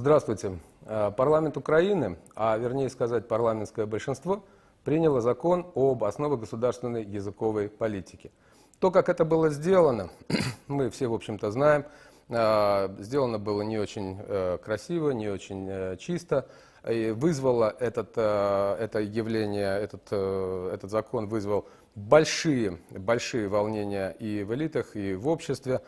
Здравствуйте. Э, Парламент Украины, а вернее сказать парламентское большинство, приняло закон об основах государственной языковой политики. То, как это было сделано, мы все, в общем-то, знаем. Э, Сделано было не очень э, красиво, не очень чисто. И вызвало этот, это явление, этот, этот закон вызвал большие, большие волнения и в элитах, и в обществе.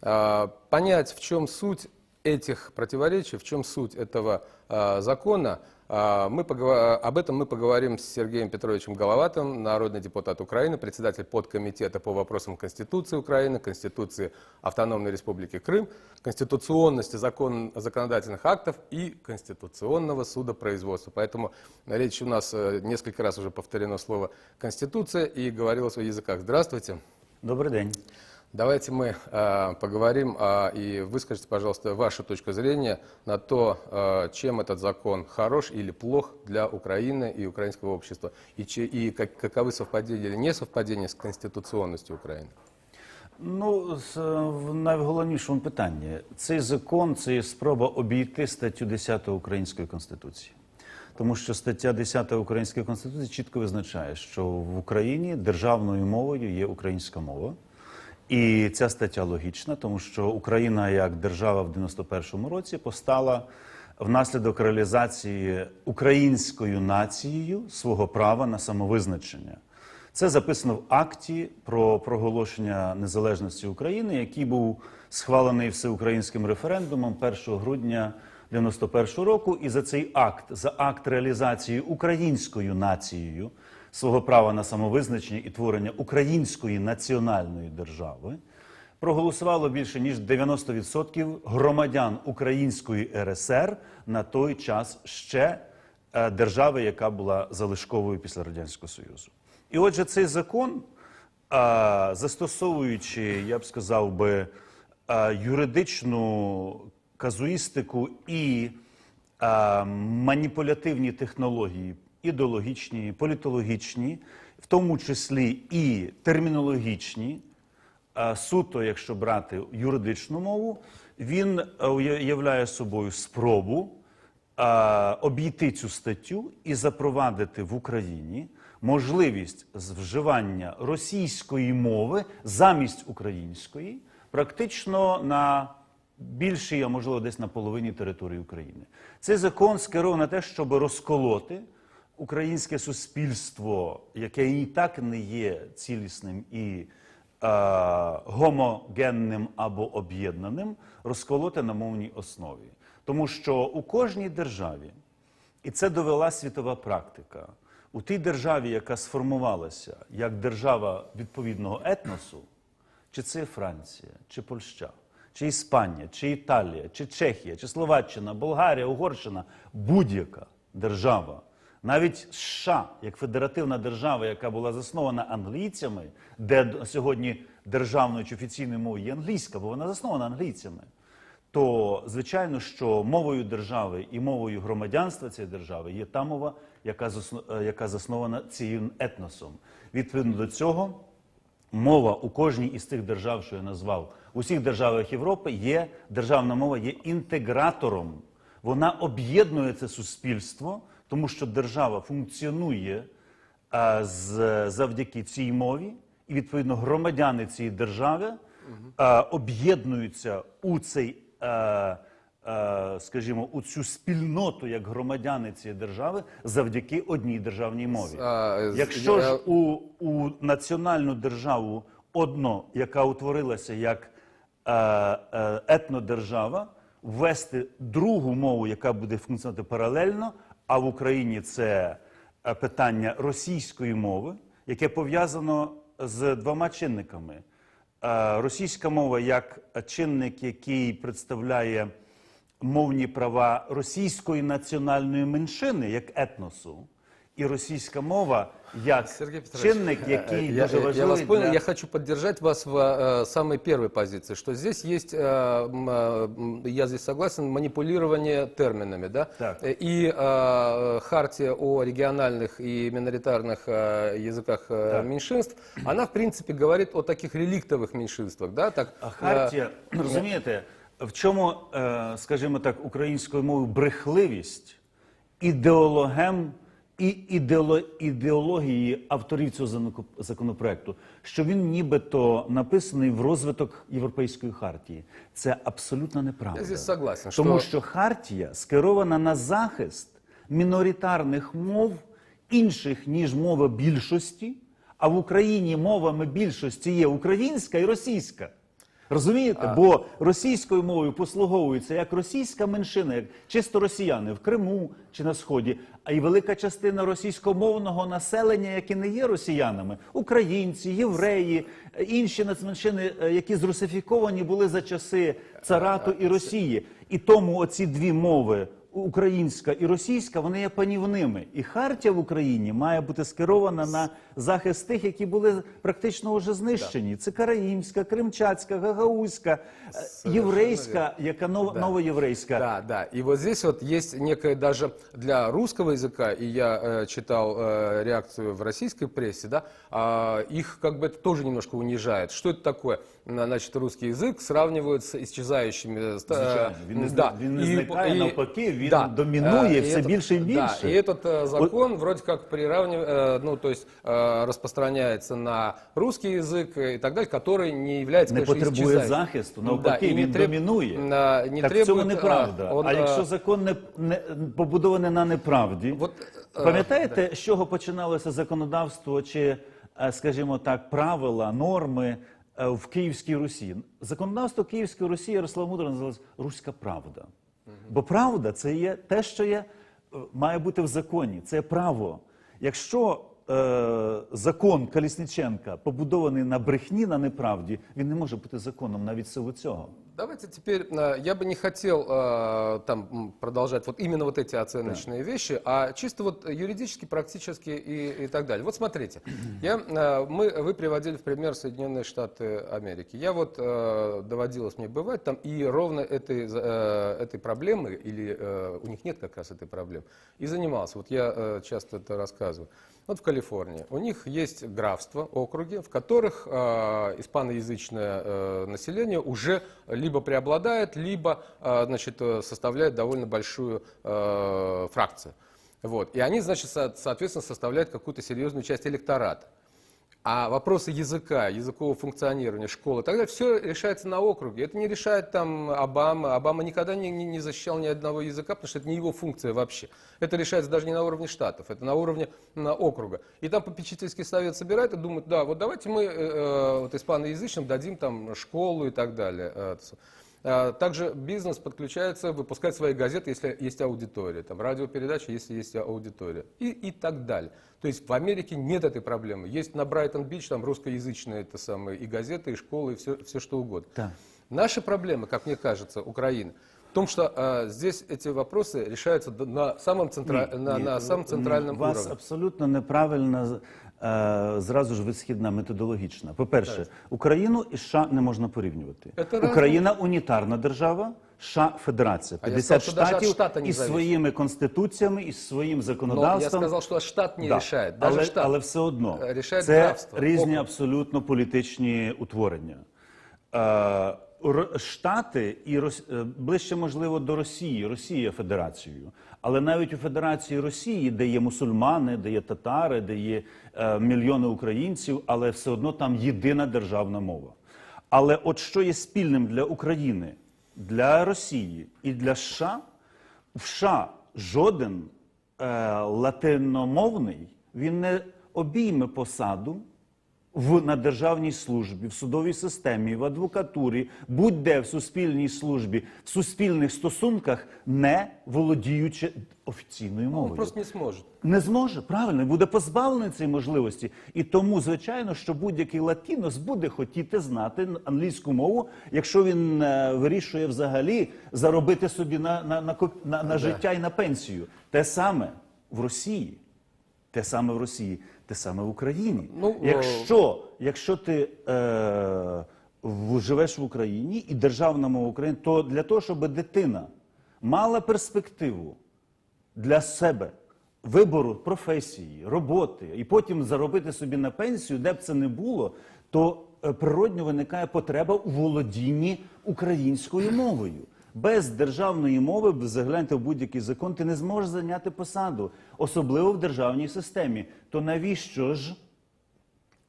Понять, в чем суть этих противоречий, в чем суть этого а, закона, а, мы погова- об этом мы поговорим с Сергеем Петровичем Головатым, народный депутат Украины, председатель подкомитета по вопросам Конституции Украины, Конституции Автономной Республики Крым, конституционности закон, законодательных актов и конституционного судопроизводства. Поэтому речь у нас э, несколько раз уже повторено слово «конституция» и говорилось о языках. Здравствуйте. Добрий день. Давайте мы э, поговорим а, и выскажите, пожалуйста, вашу точку зрения на то, э, чем этот закон хорош или плох для Украины и украинского общества, и, че- и как- каковы совпадения или несовпадения с конституционностью Украины. Ну, з- в найголовнішому питанні цей закон це є спроба обійти статтю 10 Української конституції. Тому що стаття 10 Української конституції чітко визначає, що в Україні державною мовою є українська мова. І ця стаття логічна, тому що Україна як держава в 91-му році постала внаслідок реалізації українською нацією свого права на самовизначення. Це записано в акті про проголошення незалежності України, який був схвалений всеукраїнським референдумом 1 грудня 91 року. І за цей акт, за акт реалізації українською нацією свого права на самовизначення і творення української національної держави, проголосувало більше ніж 90% громадян Української РСР на той час ще е, держави, яка була залишковою після радянського союзу. І отже, цей закон, застосовуючи, я б сказав би, юридичну казуїстику і маніпулятивні технології, ідеологічні, політологічні, в тому числі і термінологічні, суто, якщо брати юридичну мову, він е, являє собою спробу обійти цю статтю і запровадити в Україні можливість вживання російської мови замість української, практично на більшій, а можливо, десь на половині території України. Цей закон скерований на те, щоб розколоти українське суспільство, яке і так не є цілісним і е, гомогенним або об'єднаним, розколоти на мовній основі. Тому що у кожній державі, і це довела світова практика, у тій державі, яка сформувалася як держава відповідного етносу, чи це Франція, чи Польща, чи Іспанія, чи Італія, чи Чехія, чи Словаччина, Болгарія, Угорщина, будь-яка держава, навіть США, як федеративна держава, яка була заснована англійцями, де сьогодні державною чи офіційною мовою є англійська, бо вона заснована англійцями то звичайно, що мовою держави і мовою громадянства цієї держави є та мова, яка е, заснована цим етносом. Відповідно до цього, мова у кожній із тих держав, що я назвав, у всіх державах Європи є державна мова є інтегратором. Вона об'єднує це суспільство, тому що держава функціонує а, з, завдяки цій мові, і відповідно громадяни цієї держави а, об'єднуються у цей, а, а, скажімо, у цю спільноту як громадяни цієї держави завдяки одній державній мові. А, Якщо я- ж у, у національну державу одно, яка утворилася як е, е, етнодержава, ввести другу мову, яка буде функціонувати паралельно, а в Україні це е, питання російської мови, яке пов'язано з двома чинниками. Е, Російська мова як чинник, який представляє мовні права російської національної меншини як етносу, і російська мова як Сергей Петрович, чинник, який э, я, дуже я- важливий я вас понял. для... Я хочу поддержать вас в э, самой первой позиции, что здесь есть, э, м, э, м, я здесь согласен, манипулирование терминами, да? Так. Э, И э, хартия о региональных и миноритарных э, языках э, Так. меньшинств, она в принципе говорит о таких реликтовых меньшинствах, да? Так, А э, Хартія, розумієте, В чому, е, скажімо так, українською мовою брехливість ідеологем і ідеології авторів цього законопроекту, що він нібито написаний в розвиток Європейської хартії. Це абсолютно неправда. Я согласен, Тому що- що хартія скерована на захист міноритарних мов інших ніж мова більшості, а в Україні мовами більшості є українська і російська. Розумієте? Бо російською мовою послуговуються як російська меншина, як чисто росіяни в Криму чи на Сході, а й велика частина російськомовного населення, які не є росіянами, українці, євреї, інші нацменшини, е, які зрусифіковані були за часи царату і Росії. І тому оці дві мови Українська і російська вони є панівними, і хартія в Україні має бути скерована на захист тих, які були практично вже знищені. Це караїмська, кримчацька, гагаузька, е, єврейська, яка нов, Да. новоєврейська. Да, да. И вот здесь вот есть некое даже для русского языка, и я э, читал э, реакцию в российской прессе, да, а, их как бы это тоже немножко унижает. Что это такое? На- Значит, русский язык сравнивают с исчезающими... э, ста- Звичайно, він не, да. він не И- зникає, и- навпаки, він да. домінує Э, и все этот- більше і Да, більше. и этот э, закон вроде как приравнивает, ну, то есть э, распространяется на русский язык и так далее, который не является, Не конечно, потребує исчезающим. захисту, Да, навпаки, и не він треб- домінує. на- не так в цьому требует, неправда. а, он, а а, якщо закон не, не побудований на неправді, Вот, е, пам'ятаєте, з чого починалося законодавство чи, е, скажімо так, правила, норми е, в Київській Русі? Законодавство Київської Русі Ярослав Мудро називалось Руська правда. Бо правда це є те, що є, е, має бути в законі, це право. Якщо е, закон Колісніченка побудований на брехні, на неправді, він не може бути законом навіть в силу цього. Давайте теперь, э, я бы не хотел э, там м, продолжать вот именно вот эти оценочные вещи, а чисто вот юридически, практически и, и так далее. Вот смотрите, я, э, мы, вы приводили в пример Соединенные Штаты Америки. Я вот э, доводилось мне бывать там, и ровно этой, за- э, этой проблемы, или э, у них нет как раз этой проблемы, и занимался. Вот я э, часто это рассказываю. Вот в Калифорнии у них есть графства, округи, в которых э, испаноязычное э, население уже либо преобладает, либо э, значит, составляет довольно большую э, фракцию. Вот. И они, значит, со- соответственно, составляют какую-то серьезную часть электората. А вопросы языка, языкового функционирования, школы далее, все решается на округе. Это не решает там Обама. Обама никогда не, не- не защищал ни одного языка, потому что это не его функция вообще. Это решается даже не на уровне штатов, это на уровне на округа. И там попечительский совет собирает и думает, да, вот давайте мы э, э, вот испаноязычным дадим там школу и так далее. А, Также бизнес подключается выпускать свои газеты, если есть аудитория, там, радиопередачи, если есть аудитория, и, и так далее. То есть в Америке нет этой проблемы. Есть на Брайтон-Бич там русскоязычные это самые, и газеты, и школы, и все, все что угодно. Да. Наши проблемы, как мне кажется, Украины, в том, что а, здесь эти вопросы решаются на самом, центра... Ні, на, ні, на самом центральном вас уровне. абсолютно неправильна е, зразу ж висхідна методологічна. По-перше, Україну і США не можна порівнювати. Україна унітарна держава, США федерація. А 50 сказав, штатів штата із своїми конституціями, із своїм Но я законодавством. сказал, что штат не Да. Даже але, штат. але все одно е, рішає це графство, різні округ. абсолютно політичні утворення. Е, Штати і е, ближче можливо до Росії. Росія федерацією. Але навіть у Федерації Росії, де є мусульмани, де є татари, де є е, мільйони українців, але все одно там єдина державна мова. Але от що є спільним для України, для Росії і для США, в США жоден е, латиномовний він не обійме посаду в, на державній службі, в судовій системі, в адвокатурі, будь-де в суспільній службі, в суспільних стосунках, не володіючи офіційною мовою. Он просто не сможет. Не зможе, правильно, буде позбавлений цієї можливості. І тому, звичайно, що будь-який латінос буде хотіти знати англійську мову, якщо він е, вирішує взагалі заробити собі на, на, на, коп- на, на життя і на пенсію. Те саме в Росії. Те саме в Росії, те саме в Україні. Ну, якщо, якщо ти е, в- живеш в Україні і державна мова України, то для того, щоб дитина мала перспективу для себе вибору професії, роботи і потім заробити собі на пенсію, де б це не було, то е, природньо виникає потреба у володінні українською мовою. Без державної мови, загляньте в будь-який закон, ти не зможеш зайняти посаду, особливо в державній системі. То навіщо ж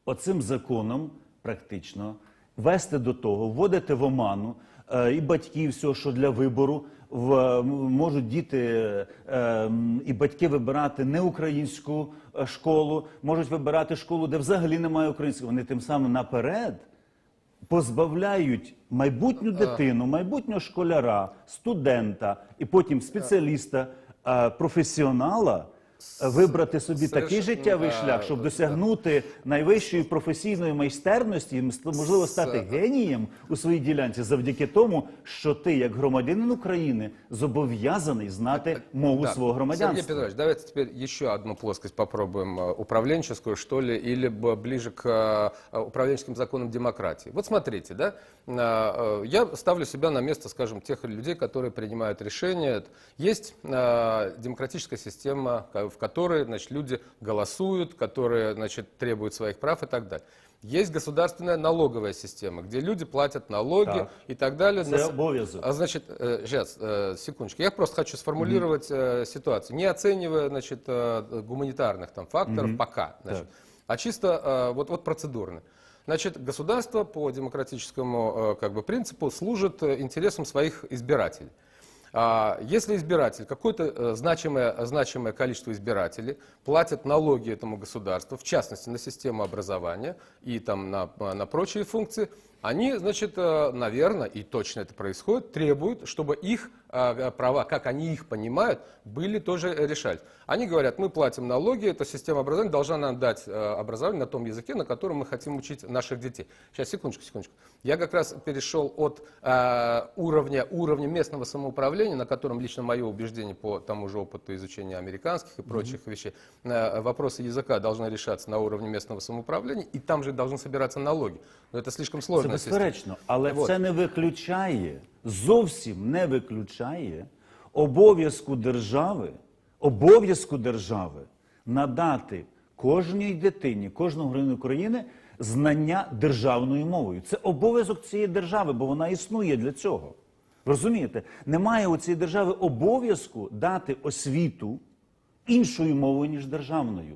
оцим законом практично вести до того, вводити в оману е, і батьків, все, що для вибору в, можуть діти е, і батьки вибирати не українську е, школу, можуть вибирати школу, де взагалі немає української. Вони тим самим наперед позбавляють майбутню дитину, майбутнього школяра, студента і потім спеціаліста, е, професіонала е, Вибрати собі такий Совершенно, життєвий е, шлях, щоб да. досягнути найвищої професійної майстерності, і, можливо, стати генієм у своїй ділянці завдяки тому, що ти, як громадянин України, зобов'язаний знати мову Да. свого Сергей громадянства. Петрович, давайте теперь еще одну плоскость попробуем, э, управленческую, что ли, или б- ближе к э, управленческим законам демократии. Вот смотрите, да, э, э, я ставлю себя на место, скажем, тех людей, которые принимают решения. Есть э, демократическая система, ка- в которой, значит, люди голосуют, которые, значит, требуют своих прав и так далее. Есть государственная налоговая система, где люди платят налоги Так. и так далее. Це обов'язок. а, Значит, э, сейчас, э, секундочку. Я просто хочу сформулировать э, ситуацию, не оценивая, значит, гуманитарных там факторов пока, значит, а чисто вот, вот процедурно. Значит, государство по демократическому как бы, принципу служит интересам своих избирателей. А, Если избиратель, какое-то э, значимое, значимое количество избирателей платят налоги этому государству, в частности на систему образования и там, на, на прочие функции, они, значит, наверное, и точно это происходит, требуют, чтобы их э, права, как они их понимают, были тоже решать. Они говорят, мы платим налоги, эта система образования должна нам дать э, образование на том языке, на котором мы хотим учить наших детей. Сейчас, секундочку, секундочку. Я как раз перешел от э, уровня, уровня местного самоуправления, на котором лично мое убеждение по тому же опыту изучения американских и прочих вещей, э, вопросы языка должны решаться на уровне местного самоуправления, и там же должны собираться налоги. Но это слишком Це сложная система. безперечно, але Вот. це не виключає, зовсім не виключає обов'язку держави, обов'язку держави надати кожній дитині, кожному громадянину України знання державною мовою. Це обов'язок цієї держави, бо вона існує для цього. Розумієте? Немає у цієї держави обов'язку дати освіту іншою мовою, ніж державною.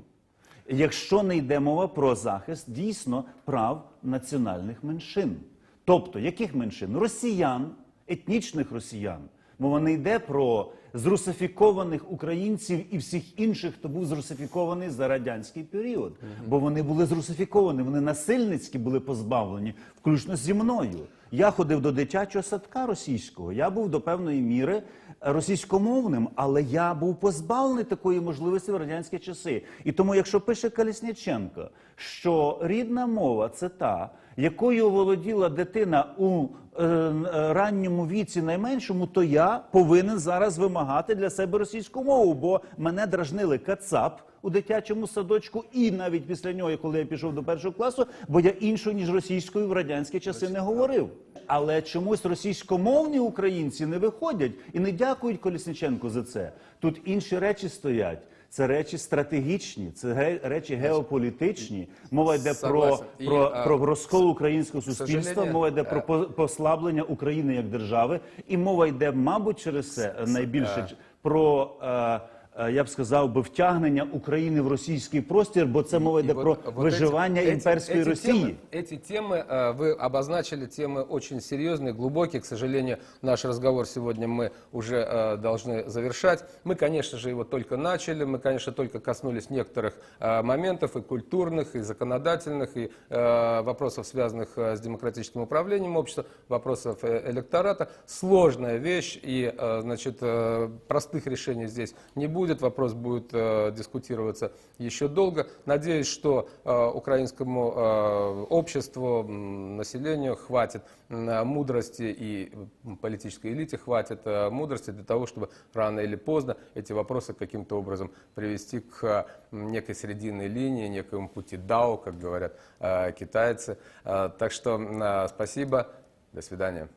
Якщо не йде мова про захист дійсно прав національних меншин. Тобто, яких меншин? Росіян, етнічних росіян. Мова не йде про зрусифікованих українців і всіх інших, хто був зрусифікований за радянський період. Бо вони були зрусифіковані, вони насильницьки були позбавлені, включно зі мною. Я ходив до дитячого садка російського. Я був до певної міри російськомовним, але я був позбавлений такої можливості в радянські часи. І тому, якщо пише Калісніченко, що рідна мова це та, якою володіла дитина у е, ранньому віці найменшому, то я повинен зараз вимагати для себе російську мову, бо мене дражнили кацап у дитячому садочку, і навіть після нього, коли я пішов до першого класу, бо я іншою ніж російською в радянські часи не говорив. Але чомусь російськомовні українці не виходять і не дякують Колісниченку за це. Тут інші речі стоять. Це речі стратегічні, це речі геополітичні. Мова йде про, І, про, а, про розкол українського суспільства. Мова йде про по- послаблення України як держави, і мова йде, мабуть, через це найбільше ч- про. е, е, Я б сказав би втягнення України в російський простір, бо це мова йде И про вот виживання эти- эти- імперської эти Росії. Темы, эти темы э, вы обозначили, темы очень серьезные, глубокие. К сожалению, наш разговор сегодня мы уже э, должны завершать. Мы, конечно же, его только начали, мы, конечно, только коснулись некоторых э, моментов и культурных, и законодательных, и э, вопросов, связанных э, с демократическим управлением общества, вопросов э, электората. Сложная вещь, и, э, значит, э, простых решений здесь не будет. Вопрос будет э, дискутироваться еще долго. Надеюсь, что э, украинскому э, обществу, населению хватит м, мудрости и политической элите хватит э, мудрости для того, чтобы рано или поздно эти вопросы каким-то образом привести к м, некой срединной линии, некоему пути Дао, как говорят э, китайцы. Э, Так что э, спасибо, до свидания.